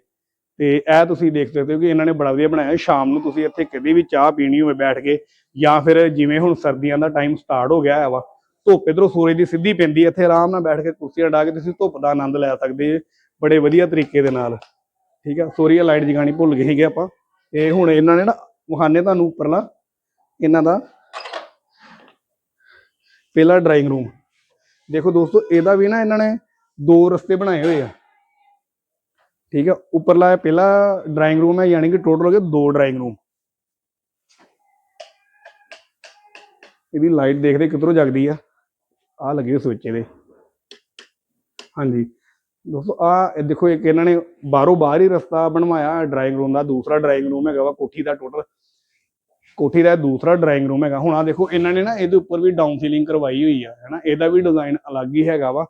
ਤੇ ਇਹ ਤੁਸੀਂ ਦੇਖ ਸਕਦੇ ਹੋ ਕਿ ਇਹਨਾਂ ਨੇ ਬੜਾ ਵਧੀਆ ਬਣਾਇਆ। ਸ਼ਾਮ ਨੂੰ ਤੁਸੀਂ ਇੱਥੇ ਕਦੇ ਵੀ ਚਾਹ ਪੀਣੀ ਹੋਵੇ ਬੈਠ ਕੇ, ਜਾਂ ਫਿਰ ਜਿਵੇਂ ਹੁਣ ਸਰਦੀਆਂ ਦਾ ਟਾਈਮ ਸਟਾਰਟ ਹੋ ਗਿਆ ਹੈ ਵਾ, ਧੁੱਪ ਇਧਰੋਂ ਸੂਰਜ ਦੀ ਸਿੱਧੀ ਪੈਂਦੀ ਇੱਥੇ ਆਰਾਮ ਨਾਲ ਬੈਠ ਕੇ ਕੁਰਸੀਆਂ ਢਾ ਕੇ ਤੁਸੀਂ ਧੁੱਪ ਦਾ ਆਨੰਦ ਲੈ ਸਕਦੇ ਬੜੇ ਵਧੀਆ ਤਰੀਕੇ ਦੇ ਨਾਲ। ਠੀਕ ਆ, ਸੋਰੀ ਇਹ ਲਾਈਟ ਜਗਾਣੀ ਭੁੱਲ ਗਏ ਸੀਗੇ ਆਪਾਂ। ਇਹ ਹੁਣ ਇਹਨਾਂ ਨੇ ਨਾ ਵਹਾਨੇ ਤੁਹਾਨੂੰ ਉੱਪਰਲਾ, ਇਹਨਾਂ ਦਾ ਪਹਿਲਾ ਡਰਾਇੰਗ ਰੂਮ ਦੇਖੋ ਦੋਸਤੋ, ਇਹਦਾ ਵੀ ਨਾ ਇਹਨਾਂ ਨੇ ਦੋ ਰਸਤੇ ਬਣਾਏ ਹੋਏ ਆ। ਠੀਕ ਆ, ਉੱਪਰਲਾ ਪਹਿਲਾ ਡਰਾਇੰਗ ਰੂਮ ਹੈ ਯਾਨੀ ਕਿ ਟੋਟਲ ਹੋ ਗਏ ਦੋ ਡਰਾਇੰਗ ਰੂਮ ਇਹਦੀ ਲਾਈਟ ਦੇਖਦੇ ਕਿੱਧਰੋਂ ਜਗਦੀ ਆ। ਆ ਲੱਗੀ ਸਵਿਚ ਇਹਦੇ ਹਾਂਜੀ। ਦੋਸਤੋ ਆ ਦੇਖੋ, ਇੱਕ ਇਹਨਾਂ ਨੇ ਬਾਹਰੋਂ ਬਾਹਰ ਹੀ ਰਸਤਾ ਬਣਵਾਇਆ ਡਰਾਇੰਗ ਰੂਮ ਦਾ, ਦੂਸਰਾ ਡਰਾਇੰਗ ਰੂਮ ਹੈਗਾ ਵਾ, ਕੋਠੀ ਦਾ ਟੋਟਲ ਕੋਠੀ ਦਾ ਦੂਸਰਾ ਡਰਾਇੰਗ ਰੂਮ ਹੈਗਾ। ਹੁਣ ਆ ਦੇਖੋ, ਇਹਨਾਂ ਨੇ ਨਾ ਇਹਦੇ ਉੱਪਰ ਵੀ ਡਾਊਨ ਸੀਲਿੰਗ ਕਰਵਾਈ ਹੋਈ ਆ, ਹੈਨਾ? ਇਹਦਾ ਵੀ ਡਿਜ਼ਾਈਨ ਅਲੱਗ ਹੀ ਹੈਗਾ ਵਾ।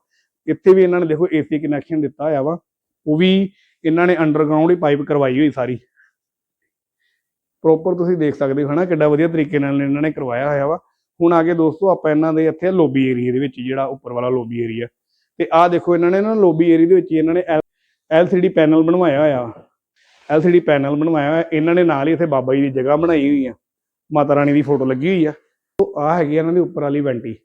ਇੱਥੇ ਵੀ ਇਹਨਾਂ ਨੇ ਦੇਖੋ ਏਸੀ ਕਨੈਕਸ਼ਨ ਦਿੱਤਾ ਹੋਇਆ ਵਾ। ਉਹ ਵੀ ਇਹਨਾਂ ਨੇ ਅੰਡਰਗਰਾਉਂਡ ਹੀ ਪਾਈਪ ਕਰਵਾਈ ਹੋਈ ਸਾਰੀ। ਪ੍ਰੋਪਰ ਤੁਸੀਂ ਦੇਖ ਸਕਦੇ ਹੋ, ਹਨਾ? ਕਿੱਡਾ ਵਧੀਆ ਤਰੀਕੇ ਨਾਲ ਇਹਨਾਂ ਨੇ ਕਰਵਾਇਆ ਹੋਇਆ ਵਾ। ਹੁਣ ਆ ਕੇ ਦੋਸਤੋ, ਆਪਾਂ ਇਹਨਾਂ ਦੇ ਇੱਥੇ ਲੋਬੀ ਏਰੀਆ ਦੇ ਵਿੱਚ, ਜਿਹੜਾ ਉੱਪਰ ਵਾਲਾ ਲੋਬੀ ਏਰੀਆ ਤੇ ਆਹ ਦੇਖੋ ਇਹਨਾਂ ਨੇ ਨਾ ਲੋਬੀ ਏਰੀਆ ਦੇ ਵਿੱਚ ਹੀ ਇਹਨਾਂ ਨੇ LCD ਪੈਨਲ ਬਣਵਾਇਆ ਹੋਇਆ LCD ਪੈਨਲ ਬਣਵਾਇਆ ਹੋਇਆ। ਇਹਨਾਂ ਨੇ ਨਾਲ ਹੀ ਇੱਥੇ ਬਾਬਾ ਜੀ ਦੀ ਜਗ੍ਹਾ ਬਣਾਈ ਹੋਈ ਆ। ਮਾਤਾ ਰਾਣੀ ਦੀ ਫੋਟੋ ਲੱਗੀ ਹੋਈ ਆ। ਉਹ ਆ ਹੈਗੀ ਆ ਇਹਨਾਂ ਦੀ ਉੱਪਰ ਵਾਲੀ vanity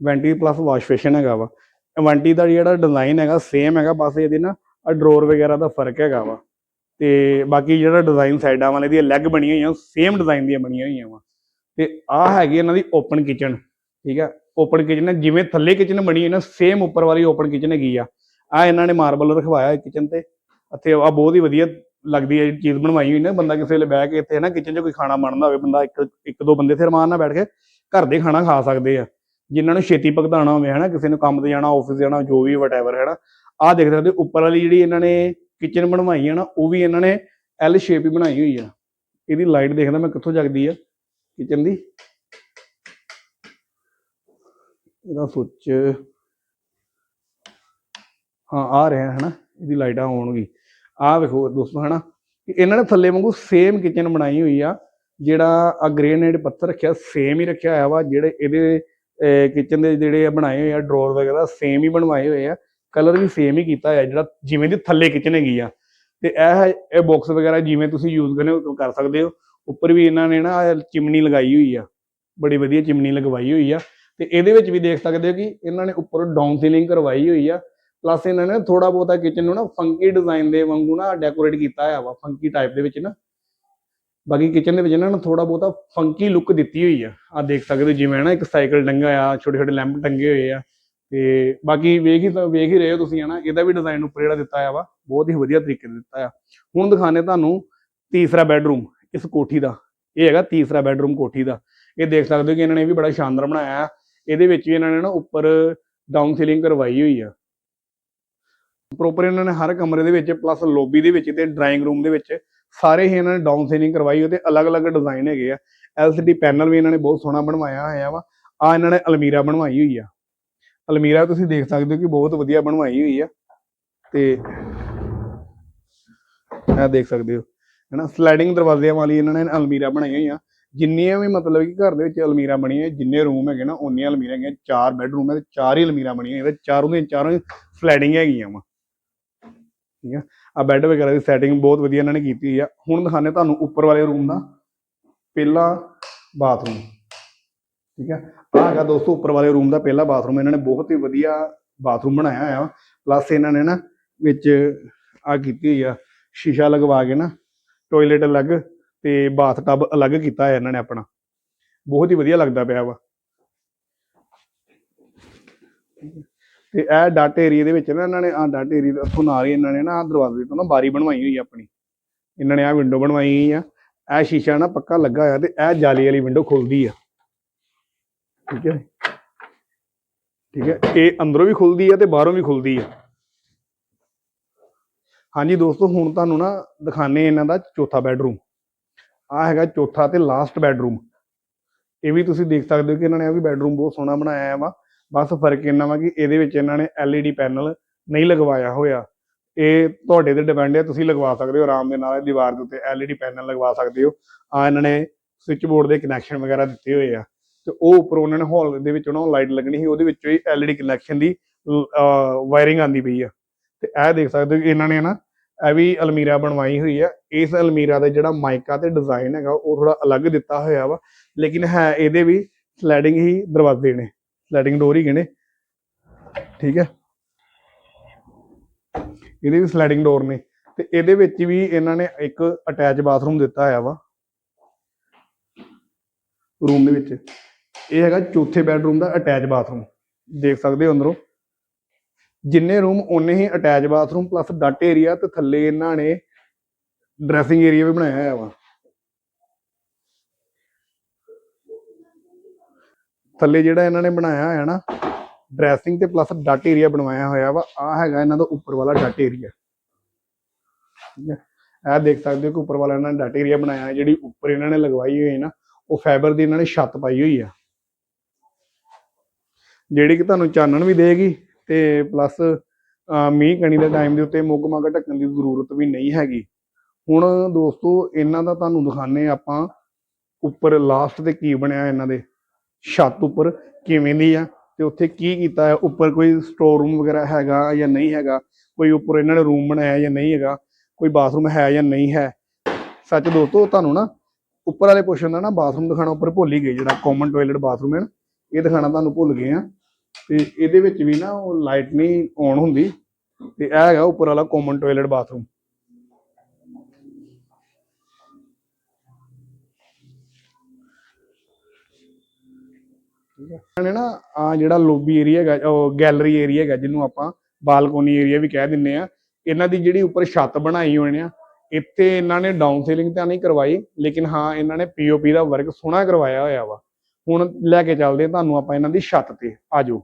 vanity plus wash basin ਹੈਗਾ ਵਾ। ਵੈਂਟੀ ਦਾ ਜਿਹੜਾ ਡਿਜ਼ਾਈਨ ਹੈਗਾ ਸੇਮ ਹੈਗਾ, ਬਸ ਇਹਦੇ ਨਾ ਆ ਡਰੋਰ ਵਗੈਰਾ ਦਾ ਫ਼ਰਕ ਹੈਗਾ ਵਾ। ਤੇ ਬਾਕੀ ਜਿਹੜਾ ਡਿਜ਼ਾਈਨ ਸਾਈਡਾਂ ਵਾਲੇ ਦੀਆਂ ਲੈਗ ਬਣੀਆਂ ਹੋਈਆਂ ਸੇਮ ਡਿਜ਼ਾਈਨ ਦੀਆਂ ਬਣੀਆਂ ਹੋਈਆਂ ਵਾ। ਤੇ ਆ ਹੈਗੀ ਇਹਨਾਂ ਦੀ ਓਪਨ ਕਿਚਨ ਠੀਕ ਆ? ਓਪਨ ਕਿਚਨ ਹੈ, ਜਿਵੇਂ ਥੱਲੇ ਕਿਚਨ ਬਣੀ ਹੈ ਨਾ ਸੇਮ ਉੱਪਰ ਵਾਲੀ ਓਪਨ ਕਿਚਨ ਹੈਗੀ ਆ। ਆ ਇਹਨਾਂ ਨੇ ਮਾਰਬਲ ਰਖਵਾਇਆ ਹੈ ਕਿਚਨ ਤੇ। ਇੱਥੇ ਆ ਬਹੁਤ ਹੀ ਵਧੀਆ ਲੱਗਦੀ ਹੈ ਚੀਜ਼ ਬਣਵਾਈ ਹੋਈ ਨਾ, ਬੰਦਾ ਕਿਸੇ ਵੇਲੇ ਬਹਿ ਕੇ ਇੱਥੇ ਨਾ ਕਿਚਨ 'ਚ ਕੋਈ ਖਾਣਾ ਬਣਦਾ ਹੋਵੇ, ਬੰਦਾ ਇੱਕ ਇੱਕ ਦੋ ਬੰਦੇ ਫਿਰ ਰਮਾਨ ਨਾਲ ਬੈਠ ਕੇ ਘਰ ਦੇ ਖਾਣਾ ਖਾ ਸਕਦੇ ਆ। ਜਿਨ੍ਹਾਂ ਨੂੰ ਛੇਤੀ ਭਗਤਾਣਾ ਹੋਵੇ, ਹਨਾ, ਕਿਸੇ ਨੂੰ ਕੰਮ ਤੇ ਜਾਣਾ ਆਫਿਸ ਜਾਣਾ, ਜੋ ਵੀ ਵਟਐਵਰ ਹੈ ਨਾ ਆਹ ਦੇਖ ਸਕਦੇ ਉੱਪਰ ਵਾਲੀ ਜਿਹੜੀ ਇਹਨਾਂ ਨੇ ਕਿਚਨ ਬਣਵਾਈ ਹੈ ਨਾ, ਉਹ ਵੀ ਇਹਨਾਂ ਨੇ ਐਲ ਸ਼ੇਪ ਹੀ ਬਣਾਈ ਹੋਈ ਆ। ਇਹਦੀ ਲਾਈਟ ਦੇਖਦਾ ਮੈਂ ਕਿੱਥੋਂ ਜਗਦੀ ਆ ਕਿਚਨ ਦੀ। ਇਹਦਾ ਸੁੱਚ, ਹਾਂ, ਆ ਰਿਹਾ ਹੈ ਨਾ, ਇਹਦੀ ਲਾਈਟਾਂ ਆਉਣਗੀ ਆਹ ਵੇਖੋ ਦੋਸਤੋ, ਹੈ ਨਾ, ਕਿ ਇਹਨਾਂ ਨੇ ਥੱਲੇ ਵਾਂਗੂ ਸੇਮ ਕਿਚਨ ਬਣਾਈ ਹੋਈ ਆ, ਜਿਹੜਾ ਆ ਗ੍ਰੇਨਾਈਟ ਪੱਥਰ ਰੱਖਿਆ ਸੇਮ ਹੀ ਰੱਖਿਆ ਹੋਇਆ ਵਾ, ਜਿਹੜੇ ਇਹਦੇ ਕਿਚਨ ਦੇ ਜਿਹੜੇ ਆ ਬਣਾਏ ਹੋਏ ਆ ਡਰੋਰ ਵਗੈਰਾ ਸੇਮ ਹੀ ਬਣਵਾਏ ਹੋਏ ਆ ਕਲਰ ਵੀ ਸੇਮ ਹੀ ਕੀਤਾ ਹੋਇਆ, ਜਿਹੜਾ ਜਿਵੇਂ ਦੀ ਥੱਲੇ ਕਿਚਨ ਹੈਗੀ ਆ। ਤੇ ਇਹ ਇਹ ਬਾਕਸ ਵਗੈਰਾ ਜਿਵੇਂ ਤੁਸੀਂ ਯੂਜ਼ ਕਰਨੇ ਹੋ, ਕਰ ਸਕਦੇ ਹੋ। ਉੱਪਰ ਵੀ ਇਹਨਾਂ ਨੇ ਨਾ ਚਿਮਨੀ ਲਗਾਈ ਹੋਈ ਆ, ਬੜੀ ਵਧੀਆ ਚਿਮਨੀ ਲਗਵਾਈ ਹੋਈ ਆ। ਤੇ ਇਹਦੇ ਵਿੱਚ ਵੀ ਦੇਖ ਸਕਦੇ ਹੋ ਕਿ ਇਹਨਾਂ ਨੇ ਉੱਪਰ ਡਾਊਨ ਸੀਲਿੰਗ ਕਰਵਾਈ ਹੋਈ ਆ। ਪਲੱਸ ਇਹਨਾਂ ਨੇ ਥੋੜਾ ਬਹੁਤਾ ਕਿਚਨ ਨੂੰ ਨਾ ਫੰਕੀ ਡਿਜ਼ਾਈਨ ਦੇ ਵਾਂਗੂ ਨਾ ਡੈਕੋਰੇਟ ਕੀਤਾ ਹੋਇਆ ਵਾ ਫੰਕੀ ਟਾਈਪ ਦੇ ਵਿੱਚ ਨਾ। ਬਾਕੀ ਕਿਚਨ ਦੇ ਵਿੱਚ ਇਹਨਾਂ ਨੇ ਥੋੜਾ ਬਹੁਤਾ ਫੰਕੀ ਲੁੱਕ ਦਿੱਤੀ ਹੋਈ ਆ। ਆ ਦੇਖ ਸਕਦੇ ਹੋ ਜਿਵੇਂ ਨਾ ਇੱਕ ਸਾਈਕਲ ਟੰਗਾ ਆ ਛੋਟੇ ਛੋਟੇ ਲੈਂਪ ਟੰਗੇ ਹੋਏ ਆ। ਤੇ ਬਾਕੀ ਵੇਖ ਹੀ ਵੇਖ ਹੀ ਰਹੇ ਹੋ ਤੁਸੀਂ ਹਨਾ, ਇਹਦਾ ਵੀ ਡਿਜ਼ਾਈਨ ਉੱਪਰ ਜਿਹੜਾ ਦਿੱਤਾ ਆ ਵਾ, ਬਹੁਤ ਹੀ ਵਧੀਆ ਤਰੀਕੇ ਨਾਲ ਦਿੱਤਾ ਆ। ਹੁਣ ਦਿਖਾਣੇ ਤੁਹਾਨੂੰ ਤੀਸਰਾ ਬੈਡਰੂਮ ਇਸ ਕੋਠੀ ਦਾ। ਇਹ ਹੈਗਾ ਤੀਸਰਾ ਬੈਡਰੂਮ ਕੋਠੀ ਦਾ। ਇਹ ਦੇਖ ਸਕਦੇ ਹੋ ਕਿ ਇਹਨਾਂ ਨੇ ਇਹ ਵੀ ਬੜਾ ਸ਼ਾਨਦਾਰ ਬਣਾਇਆ ਇਹਦੇ ਵਿੱਚ ਵੀ ਇਹਨਾਂ ਨੇ ਨਾ ਉੱਪਰ ਡਾਊਨ ਸੀਲਿੰਗ ਕਰਵਾਈ ਹੋਈ ਆ। ਪ੍ਰੋਪਰ ਇਹਨਾਂ ਨੇ ਹਰ ਕਮਰੇ ਦੇ ਵਿੱਚ ਪਲੱਸ ਲੌਬੀ ਦੇ ਵਿੱਚ ਤੇ ਡਰਾਇੰਗ ਰੂਮ ਦੇ ਵਿੱਚ ਸਾਰੇ ਹੀ ਇਹਨਾਂ ਨੇ ਡਾਊਨ ਸੀਲਿੰਗ ਕਰਵਾਈ ਹੋਈ ਤੇ ਅਲੱਗ-ਅਲੱਗ ਡਿਜ਼ਾਈਨ ਹੈਗੇ ਆ। LCD ਪੈਨਲ ਵੀ ਇਹਨਾਂ ਨੇ ਬਹੁਤ ਸੋਹਣਾ ਬਣਵਾਇਆ ਹੋਇਆ ਵਾ। ਆ ਇਹਨਾਂ ਨੇ ਅਲਮੀਰਾ ਬਣਵਾਈ ਹੋਈ ਆ। ਅਲਮੀਰਾ ਤੁਸੀਂ ਦੇਖ ਸਕਦੇ ਹੋ ਕਿ ਬਹੁਤ ਵਧੀਆ ਬਣਵਾਈ ਹੋਈ ਆ। ਤੇ ਇਹ ਦੇਖ ਸਕਦੇ ਹੋ। ਹੈਨਾ ਸਲਾਈਡਿੰਗ ਦਰਵਾਜ਼ਿਆਂ ਵਾਲੀ ਇਹਨਾਂ ਨੇ ਅਲਮੀਰਾ ਬਣਾਈ ਹੋਈ ਆ ਜਿੰਨੀਆਂ ਵੀ ਮਤਲਬ ਕਿ ਘਰ ਦੇ ਵਿੱਚ ਅਲਮੀਰਾ ਬਣੀਆਂ ਜਿੰਨੇ ਰੂਮ ਹੈਗੇ ਨਾ ਉਨੀਆਂ ਅਲਮੀਰਾ ਹੈਗੀਆਂ, ਚਾਰ ਬੈਡਰੂਮ ਹੈ ਤੇ ਚਾਰ ਹੀ ਅਲਮੀਰਾ ਬਣੀਆਂ ਇਹਦੇ ਚਾਰੋਂ ਦੀਆਂ ਚਾਰੋਂ ਫਲੈਟਿੰਗ ਹੈਗੀਆਂ ਵਾ। ਠੀਕ ਆ? ਆ ਬੈੱਡ ਵਗੈਰਾ ਦੀ ਸੈਟਿੰਗ ਬਹੁਤ ਵਧੀਆ ਇਹਨਾਂ ਨੇ ਕੀਤੀ ਹੋਈ ਆ। ਹੁਣ ਦਿਖਾਣੇ ਤੁਹਾਨੂੰ ਉੱਪਰ ਵਾਲੇ ਰੂਮ ਦਾ ਪਹਿਲਾ ਬਾਥਰੂਮ ਠੀਕ ਆ? ਆ ਹੈਗਾ ਦੋਸਤੋ ਉੱਪਰ ਵਾਲੇ ਰੂਮ ਦਾ ਪਹਿਲਾ ਬਾਥਰੂਮ ਇਹਨਾਂ ਨੇ ਬਹੁਤ ਹੀ ਵਧੀਆ ਬਾਥਰੂਮ ਬਣਾਇਆ ਹੋਇਆ ਵਾ। ਪਲੱਸ ਇਹਨਾਂ ਨੇ ਨਾ ਵਿੱਚ ਆ ਕੀਤੀ ਹੋਈ ਆ, ਸ਼ੀਸ਼ਾ ਲਗਵਾ ਕੇ ਨਾ ਟਾਇਲਟ ਅਲੱਗ ਤੇ ਬਾਥ ਟੱਬ ਅਲੱਗ ਕੀਤਾ ਹੈ ਇਹਨਾਂ ਨੇ ਆਪਣਾ। ਬਹੁਤ ਹੀ ਵਧੀਆ ਲੱਗਦਾ ਪਿਆ ਵਾ। ਤੇ ਇਹ ਡਾਟ ਏਰੀਆ ਦੇ ਵਿੱਚ ਨਾ ਇਹਨਾਂ ਨੇ ਆ ਡਾਟ ਏਰੀਆ ਉੱਥੋਂ ਨਾਲ ਹੀ ਇਹਨਾਂ ਨੇ ਨਾ ਦਰਵਾਜ਼ੇ ਤੋਂ ਨਾ ਬਾਰੀ ਬਣਵਾਈ ਹੋਈ ਆ ਆਪਣੀ। ਇਹਨਾਂ ਨੇ ਆ ਵਿੰਡੋ ਬਣਵਾਈ ਹੋਈ ਆ। ਇਹ ਸ਼ੀਸ਼ਾ ਨਾ ਪੱਕਾ ਲੱਗਾ ਹੋਇਆ ਤੇ ਇਹ ਜਾਲੀ ਵਾਲੀ ਵਿੰਡੋ ਖੁੱਲਦੀ ਆ। ਠੀਕ ਹੈ। ਠੀਕ ਹੈ। ਇਹ ਅੰਦਰੋਂ ਵੀ ਖੁੱਲਦੀ ਆ ਤੇ ਬਾਹਰੋਂ ਵੀ ਖੁੱਲਦੀ ਆ। ਹਾਂਜੀ ਦੋਸਤੋ, ਹੁਣ ਤੁਹਾਨੂੰ ਨਾ ਦਿਖਾਣੇ ਇਹਨਾਂ ਦਾ ਚੌਥਾ ਬੈਡਰੂਮ ਆ ਹੈਗਾ ਚੌਥਾ ਤੇ ਲਾਸਟ ਬੈਡਰੂਮ ਇਹ ਵੀ ਤੁਸੀਂ ਦੇਖ ਸਕਦੇ ਹੋ ਕਿ ਇਹਨਾਂ ਨੇ ਇਹ ਵੀ ਬੈਡਰੂਮ ਬਹੁਤ ਸੋਹਣਾ ਬਣਾਇਆ ਵਾ। ਬਸ ਫ਼ਰਕ ਇਹਨਾਂ ਵਾ ਕਿ ਇਹਦੇ ਵਿੱਚ ਇਹਨਾਂ ਨੇ LED ਪੈਨਲ ਨਹੀਂ ਲਗਵਾਇਆ ਹੋਇਆ। ਇਹ ਤੁਹਾਡੇ ਤੇ ਡਿਪੈਂਡ ਹੈ ਤੁਸੀਂ ਲਗਵਾ ਸਕਦੇ ਹੋ ਆਰਾਮ ਦੇ ਨਾਲ। ਦੀਵਾਰ ਦੇ ਉੱਤੇ LED ਪੈਨਲ ਲਗਵਾ ਸਕਦੇ ਹੋ। ਆ ਇਹਨਾਂ ਨੇ ਸਵਿਚ ਬੋਰਡ ਦੇ ਕਨੈਕਸ਼ਨ ਵਗੈਰਾ ਦਿੱਤੇ ਹੋਏ ਆ। ਤੇ ਉਹ ਉੱਪਰ ਉਹਨਾਂ ਨੇ ਹਾਲ ਦੇ ਵਿੱਚ ਉਹਨਾਂ ਲਾਈਟ ਲੱਗਣੀ ਸੀ, ਉਹਦੇ ਵਿੱਚੋਂ ਹੀ LED ਕਨੈਕਸ਼ਨ ਦੀ ਵਾਇਰਿੰਗ ਆਂਦੀ ਪਈ ਆ। ਤੇ ਇਹ ਦੇਖ ਸਕਦੇ ਹੋ ਕਿ ਇਹਨਾਂ ਨੇ ਨਾ ਇਹ ਵੀ ਅਲਮੀਰਾ ਬਣਵਾਈ ਹੋਈ ਆ। ਇਸ ਅਲਮੀਰਾ ਦਾ ਜਿਹੜਾ ਮਾਈਕਾ ਤੇ ਡਿਜ਼ਾਈਨ ਹੈਗਾ, ਉਹ ਥੋੜਾ ਅਲੱਗ ਦਿੱਤਾ ਹੋਇਆ ਵਾ। ਲੇਕਿਨ ਹੈ, ਇਹਦੇ ਵੀ ਸਲੈਡਿੰਗ ਹੀ ਦਰਵਾਜ਼ੇ ਨੇ ਸਲੈਡਿੰਗ ਡੋਰ ਹੀ ਨੇ। ਠੀਕ ਹੈ? ਇਹਦੇ ਵੀ ਸਲੈਡਿੰਗ ਡੋਰ ਨੇ। ਤੇ ਇਹਦੇ ਵਿੱਚ ਵੀ ਇਹਨਾਂ ਨੇ ਇੱਕ ਅਟੈਚ ਬਾਥਰੂਮ ਦਿੱਤਾ ਹੋਇਆ ਵਾ। ਰੂਮ ਦੇ ਵਿੱਚ। ਇਹ ਹੈਗਾ ਚੌਥੇ ਬੈਡਰੂਮ ਦਾ ਅਟੈਚ ਬਾਥਰੂਮ ਦੇਖ ਸਕਦੇ ਹੋ ਅੰਦਰੋਂ? ਜਿੰਨੇ ਰੂਮ ਓਨੇ ਹੀ ਅਟੈਚ ਬਾਥਰੂਮ ਪਲੱਸ ਡਟ ਏਰੀਆ ਤੇ ਥੱਲੇ ਇਹਨਾਂ ਨੇ ਡਰੈਸਿੰਗ ਏਰੀਆ ਵੀ ਬਣਾਇਆ ਹੋਇਆ ਵਾ। ਥੱਲੇ ਜਿਹੜਾ ਇਹਨਾਂ ਨੇ ਬਣਾਇਆ ਹੋਇਆ ਨਾ ਡਰੈਸਿੰਗ ਤੇ ਪਲੱਸ ਡਟ ਏਰੀਆ ਬਣਵਾਇਆ ਹੋਇਆ ਵਾ ਆ ਹੈਗਾ ਇਹਨਾਂ ਦਾ ਉੱਪਰ ਵਾਲਾ ਡਟ ਏਰੀਆ ਠੀਕ ਹੈ? ਇਹ ਦੇਖ ਸਕਦੇ ਹੋ ਕਿ ਉੱਪਰ ਵਾਲਾ ਇਹਨਾਂ ਨੇ ਡਟ ਏਰੀਆ ਬਣਾਇਆ, ਜਿਹੜੀ ਉੱਪਰ ਇਹਨਾਂ ਨੇ ਲਗਵਾਈ ਹੋਈ ਨਾ, ਉਹ ਫਾਈਬਰ ਦੀ ਇਹਨਾਂ ਨੇ ਛੱਤ ਪਾਈ ਹੋਈ ਆ। ਜਿਹੜੀ ਕਿ ਤੁਹਾਨੂੰ ਚਾਨਣ ਵੀ ਦੇਗੀ ਤੇ ਪਲੱਸ ਮੀਂਹ ਕਣੀ ਦੇ ਟਾਈਮ ਦੇ ਉੱਤੇ ਮੁੱਗ ਮੱਗ ਢੱਕਣ ਦੀ ਜ਼ਰੂਰਤ ਵੀ ਨਹੀਂ ਹੈਗੀ। ਹੁਣ ਦੋਸਤੋ, ਇਹਨਾਂ ਦਾ ਤੁਹਾਨੂੰ ਦਿਖਾਣੇ ਆਪਾਂ ਉੱਪਰ ਲਾਸਟ ਤੇ ਕੀ ਬਣਿਆ ਇਹਨਾਂ ਦੇ। ਛੱਤ ਉੱਪਰ ਕਿਵੇਂ ਦੀ ਆ ਤੇ ਉੱਥੇ ਕੀ ਕੀਤਾ ਹੈ ਉੱਪਰ ਕੋਈ ਸਟੋਰ ਰੂਮ ਵਗੈਰਾ ਹੈਗਾ ਜਾਂ ਨਹੀਂ ਹੈਗਾ? ਕੋਈ ਉੱਪਰ ਇਹਨਾਂ ਨੇ ਰੂਮ ਬਣਾਇਆ ਜਾਂ ਨਹੀਂ ਹੈਗਾ? ਕੋਈ ਬਾਥਰੂਮ ਹੈ ਜਾਂ ਨਹੀਂ ਹੈ? ਸੱਚ ਦੋਸਤੋ, ਤੁਹਾਨੂੰ ਨਾ ਉੱਪਰ ਵਾਲੇ ਪੁੱਛਣ ਦਾ ਨਾ ਬਾਥਰੂਮ ਦਿਖਾਣਾ ਉੱਪਰ ਭੁੱਲ ਹੀ ਗਏ, ਜਿਹੜਾ ਕਾਮਨ ਟਾਇਲਟ ਬਾਥਰੂਮ ਹੈ ਨਾ, ਇਹ ਦਿਖਾਣਾ ਤੁਹਾਨੂੰ ਭੁੱਲ ਗਏ ਆ। ਤੇ ਇਹਦੇ ਵਿੱਚ ਵੀ ਨਾ ਉਹ ਲਾਈਟ ਨਹੀਂ ਔਨ ਹੁੰਦੀ ਤੇ ਇਹ ਹੈਗਾ ਉੱਪਰ ਵਾਲਾ ਕਾਮਨ ਟਾਇਲਟ ਬਾਥਰੂਮ ਨੇ ਨਾ ਆ ਜਿਹੜਾ ਲੋਬੀ ਏਰੀਆ ਹੈਗਾ, ਉਹ ਗੈਲਰੀ ਏਰੀਆ ਹੈਗਾ ਜਿਹਨੂੰ ਆਪਾਂ ਬਾਲਕੋਨੀ ਏਰੀਆ ਵੀ ਕਹਿ ਦਿੰਨੇ ਆ। ਇਹਨਾਂ ਦੀ ਜਿਹੜੀ ਉੱਪਰ ਛੱਤ ਬਣਾਈ ਹੋਈ ਆ ਇੱਥੇ ਇਹਨਾਂ ਨੇ ਡਾਊਨ ਸੀਲਿੰਗ ਤਾਂ ਨਹੀਂ ਕਰਵਾਈ, ਲੇਕਿਨ ਹਾਂ ਇਹਨਾਂ ਨੇ ਪੀਓਪੀ ਦਾ ਵਰਕ ਸੋਹਣਾ ਕਰਵਾਇਆ ਹੋਇਆ ਵਾ। ਹੁਣ ਲੈ ਕੇ ਚੱਲਦੇ ਤੁਹਾਨੂੰ ਆਪਾਂ ਇਹਨਾਂ ਦੀ ਛੱਤ ਤੇ ਆਜੋ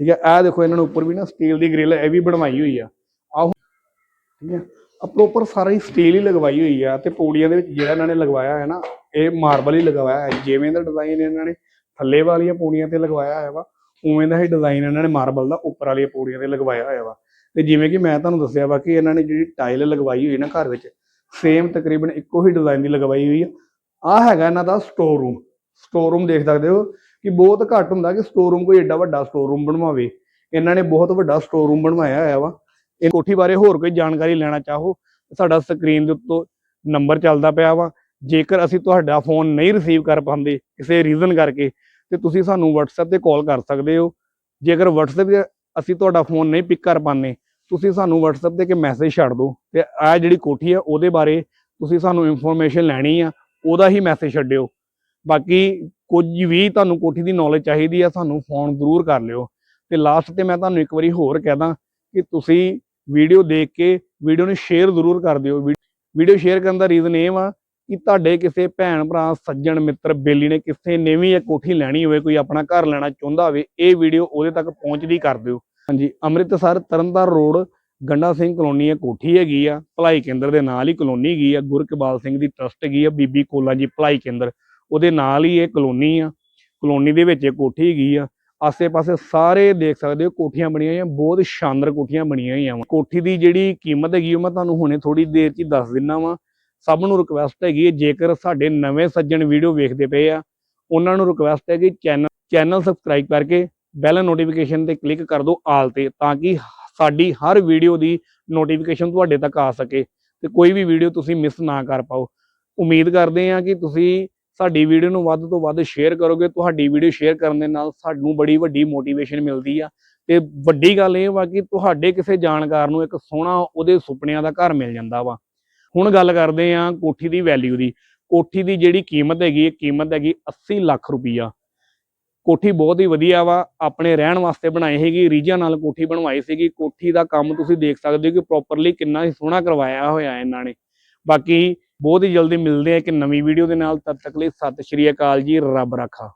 ਠੀਕ ਹੈ? ਇਹ ਦੇਖੋ ਇਹਨਾਂ ਨੇ ਉੱਪਰ ਵੀ ਨਾ ਸਟੀਲ ਦੀ ਗ੍ਰਿਲ ਇਹ ਵੀ ਬਣਵਾਈ ਹੋਈ ਆ। ਆਹ ਠੀਕ ਹੈ? ਆ ਪ੍ਰੋਪਰ ਸਾਰਾ ਸਟੀਲ ਹੀ ਲਗਵਾਈ ਹੋਈ ਆ ਤੇ ਪੌੜੀਆਂ ਦੇ ਵਿੱਚ ਜਿਹੜਾ ਇਹਨਾਂ ਨੇ ਲਗਵਾਇਆ ਹੈ ਨਾ, ਇਹ ਮਾਰਬਲ ਹੀ ਲਗਵਾਇਆ ਹੈ। ਜਿਵੇਂ ਦਾ ਡਿਜ਼ਾਈਨ ਇਹਨਾਂ ਨੇ ਥੱਲੇ ਵਾਲੀਆਂ ਪੌੜੀਆਂ ਤੇ ਲਗਵਾਇਆ ਹੋਇਆ ਵਾ, ਉਵੇਂ ਦਾ ਹੀ ਡਿਜ਼ਾਈਨ ਇਹਨਾਂ ਨੇ ਮਾਰਬਲ ਦਾ ਉੱਪਰ ਵਾਲੀਆਂ ਪੌੜੀਆਂ ਤੇ ਲਗਵਾਇਆ ਹੋਇਆ ਵਾ। ਤੇ ਜਿਵੇਂ ਕਿ ਮੈਂ ਤੁਹਾਨੂੰ ਦੱਸਿਆ ਵਾ ਕਿ ਇਹਨਾਂ ਨੇ ਜਿਹੜੀ ਟਾਈਲ ਲਗਵਾਈ ਹੋਈ ਨਾ ਘਰ ਵਿੱਚ ਸੇਮ ਤਕਰੀਬਨ ਇੱਕੋ ਹੀ ਡਿਜ਼ਾਈਨ ਦੀ ਲਗਵਾਈ ਹੋਈ ਆ। ਆ ਹੈਗਾ ਇਹਨਾਂ ਦਾ ਸਟੋਰ ਰੂਮ ਸਟੋਰ ਰੂਮ ਦੇਖ ਸਕਦੇ ਹੋ? ਕਿ ਬਹੁਤ ਘੱਟ ਹੁੰਦਾ ਕਿ ਸਟੋਰ ਰੂਮ ਕੋਈ ਐਡਾ ਵੱਡਾ ਸਟੋਰ ਰੂਮ ਬਣਵਾਵੇ। ਇਹਨਾਂ ਨੇ ਬਹੁਤ ਵੱਡਾ ਸਟੋਰ ਰੂਮ ਬਣਵਾਇਆ ਹੋਇਆ ਵਾ। ਇਹ ਕੋਠੀ ਬਾਰੇ ਹੋਰ ਕੋਈ ਜਾਣਕਾਰੀ ਲੈਣਾ ਚਾਹੋ ਸਾਡਾ ਸਕਰੀਨ ਦੇ ਉੱਤੋਂ ਨੰਬਰ ਚੱਲਦਾ ਪਿਆ ਵਾ। ਜੇਕਰ ਅਸੀਂ ਤੁਹਾਡਾ ਫੋਨ ਨਹੀਂ ਰਿਸੀਵ ਕਰ ਪਾਉਂਦੇ ਕਿਸੇ ਰੀਜ਼ਨ ਕਰਕੇ, ਤੇ ਤੁਸੀਂ ਸਾਨੂੰ WhatsApp ਤੇ ਕਾਲ ਕਰ ਸਕਦੇ ਹੋ। ਜੇਕਰ WhatsApp ਤੇ ਅਸੀਂ ਤੁਹਾਡਾ ਫੋਨ ਨਹੀਂ ਪਿਕ ਕਰ ਪਾਉਂਦੇ, ਤੁਸੀਂ ਸਾਨੂੰ WhatsApp ਤੇ ਇੱਕ ਮੈਸੇਜ ਛੱਡ ਦਿਓ। ਤੇ ਆ ਜਿਹੜੀ ਕੋਠੀ ਆ, ਉਹਦੇ ਬਾਰੇ ਤੁਸੀਂ ਸਾਨੂੰ ਇਨਫੋਰਮੇਸ਼ਨ ਲੈਣੀ ਆ, ਉਹਦਾ ਹੀ ਮੈਸੇਜ ਛੱਡਿਓ। ਬਾਕੀ ਕੁਝ ਵੀ ਤੁਹਾਨੂੰ ਕੋਠੀ ਦੀ ਨੌਲੇਜ ਚਾਹੀਦੀ ਆ, ਸਾਨੂੰ ਫੋਨ ਜ਼ਰੂਰ ਕਰ ਲਿਓ। ਤੇ ਲਾਸਟ ਤੇ ਮੈਂ ਤੁਹਾਨੂੰ ਇੱਕ ਵਾਰੀ ਹੋਰ ਕਹਿ ਕਿ ਤੁਸੀਂ ਵੀਡੀਓ ਦੇਖ ਕੇ ਵੀਡੀਓ ਨੂੰ ਸ਼ੇਅਰ ਜ਼ਰੂਰ ਕਰ ਦਿਓ। ਵੀਡੀਓ ਸ਼ੇਅਰ ਕਰਨ ਦਾ ਰੀਜ਼ਨ ਇਹ ਵਾ ਕਿ ਤੁਹਾਡੇ ਕਿਸੇ ਭੈਣ ਭਰਾ, ਸੱਜਣ, ਮਿੱਤਰ, ਬੇਲੀ ਨੇ ਕਿਸੇ ਨੇ ਵੀ ਇਹ ਕੋਠੀ ਲੈਣੀ ਹੋਵੇ, ਕੋਈ ਆਪਣਾ ਘਰ ਲੈਣਾ ਚਾਹੁੰਦਾ ਹੋਵੇ, ਇਹ ਵੀਡੀਓ ਉਹਦੇ ਤੱਕ ਪਹੁੰਚਦੀ ਕਰ ਦਿਓ। ਹਾਂਜੀ, ਅੰਮ੍ਰਿਤਸਰ ਤਰਨਤਾਰਨ ਰੋਡ, ਗੰਡਾ ਸਿੰਘ ਕਲੋਨੀ ਇਹ ਕੋਠੀ ਹੈਗੀ ਆ, ਭਲਾਈ ਕੇਂਦਰ ਦੇ ਨਾਲ ਹੀ ਕਲੋਨੀ ਹੈਗੀ ਆ, ਗੁਰਕਬਾਲ ਸਿੰਘ ਦੀ ਟਰਸਟ ਹੈਗੀ ਆ, ਬੀਬੀ ਕੋਲਾ ਜੀ ਭਲਾਈ ਕੇਂਦਰ। ਉਹਦੇ ਨਾਲ ਹੀ ਇਹ ਕਲੋਨੀ ਆ, ਕਲੋਨੀ ਦੇ ਵਿੱਚ ਇਹ ਕੋਠੀ ਹੈਗੀ ਆ, ਆਸੇ-ਪਾਸੇ ਸਾਰੇ ਦੇਖ ਸਕਦੇ ਹੋ ਕੋਠੀਆਂ ਬਣੀਆਂ ਹੋਈਆਂ, ਬਹੁਤ ਸ਼ਾਨਦਾਰ ਕੋਠੀਆਂ ਬਣੀਆਂ ਹੋਈਆਂ ਵਾ। ਕੋਠੀ ਦੀ ਜਿਹੜੀ ਕੀਮਤ ਹੈਗੀ ਉਹ ਮੈਂ ਤੁਹਾਨੂੰ ਹੁਣੇ ਥੋੜੀ ਦੇਰ 'ਚ ਦੱਸ ਦਿੰਨਾ ਵਾ। ਸਭ ਨੂੰ ਰਿਕਵੈਸਟ ਹੈਗੀ ਹੈ, ਜੇਕਰ ਸਾਡੇ ਨਵੇਂ ਸੱਜਣ ਵੀਡੀਓ ਵੇਖਦੇ ਪਏ ਆ, ਉਹਨਾਂ ਨੂੰ ਰਿਕਵੈਸਟ ਹੈ ਕਿ ਚੈਨਲ ਚੈਨਲ ਸਬਸਕ੍ਰਾਈਬ ਕਰਕੇ ਬੈਲ ਨੋਟੀਫਿਕੇਸ਼ਨ ਤੇ ਕਲਿੱਕ ਕਰ ਦਿਓ ਆਲ ਤੇ, ਤਾਂ ਕਿ ਸਾਡੀ ਹਰ ਵੀਡੀਓ ਦੀ ਨੋਟੀਫਿਕੇਸ਼ਨ ਤੁਹਾਡੇ ਤੱਕ ਆ ਸਕੇ ਤੇ ਕੋਈ ਵੀ ਵੀਡੀਓ ਤੁਸੀਂ ਮਿਸ ਨਾ ਕਰ ਪਾਓ। ਉਮੀਦ ਕਰਦੇ ਹਾਂ ਕਿ ਤੁਸੀਂ ਸਾਡੀ ਵੀਡੀਓ ਨੂੰ ਵੱਧ ਤੋਂ ਵੱਧ ਸ਼ੇਅਰ ਕਰੋਗੇ, ਤੁਹਾਡੀ ਵੀਡੀਓ ਸ਼ੇਅਰ ਕਰਨ ਦੇ ਨਾਲ ਸਾਨੂੰ ਬੜੀ ਵੱਡੀ ਮੋਟੀਵੇਸ਼ਨ ਮਿਲਦੀ ਆ। ਤੇ ਵੱਡੀ ਗੱਲ ਇਹ ਵਾ ਕਿ ਤੁਹਾਡੇ ਕਿਸੇ ਜਾਣਕਾਰ ਨੂੰ ਇੱਕ ਸੋਹਣਾ ਉਹਦੇ ਸੁਪਨਿਆਂ ਦਾ ਘਰ ਮਿਲ ਜਾਂਦਾ ਵਾ। ਹੁਣ ਗੱਲ ਕਰਦੇ ਆ ਕੋਠੀ ਦੀ ਵੈਲਿਊ ਦੀ। ਕੋਠੀ ਦੀ ਜਿਹੜੀ ਕੀਮਤ ਹੈਗੀ, ਇਹ ਕੀਮਤ ਹੈਗੀ 80 ਲੱਖ ਰੁਪਈਆ। ਕੋਠੀ ਬਹੁਤ ਹੀ ਵਧੀਆ ਵਾ, ਆਪਣੇ ਰਹਿਣ ਵਾਸਤੇ ਬਣਾਈ ਹੈਗੀ ਰੀਝਾਂ ਨਾਲ ਕੋਠੀ ਬਣਵਾਈ ਸੀਗੀ। ਕੋਠੀ ਦਾ ਕੰਮ ਤੁਸੀਂ ਦੇਖ ਸਕਦੇ ਹੋ ਕਿ ਪ੍ਰੋਪਰਲੀ ਕਿੰਨਾ ਹੀ ਸੋਹਣਾ ਕਰਵਾਇਆ ਹੋਇਆ ਇਹਨਾਂ ਨੇ। ਬਾਕੀ ਬਹੁਤ ਹੀ ਜਲਦੀ ਮਿਲਦੇ ਆ ਇੱਕ ਨਵੀਂ ਵੀਡੀਓ ਦੇ ਨਾਲ। ਤਦ ਤੱਕ ਲਈ ਸਤਿ ਸ਼੍ਰੀ ਅਕਾਲ ਜੀ, ਰੱਬ ਰਾਖਾ।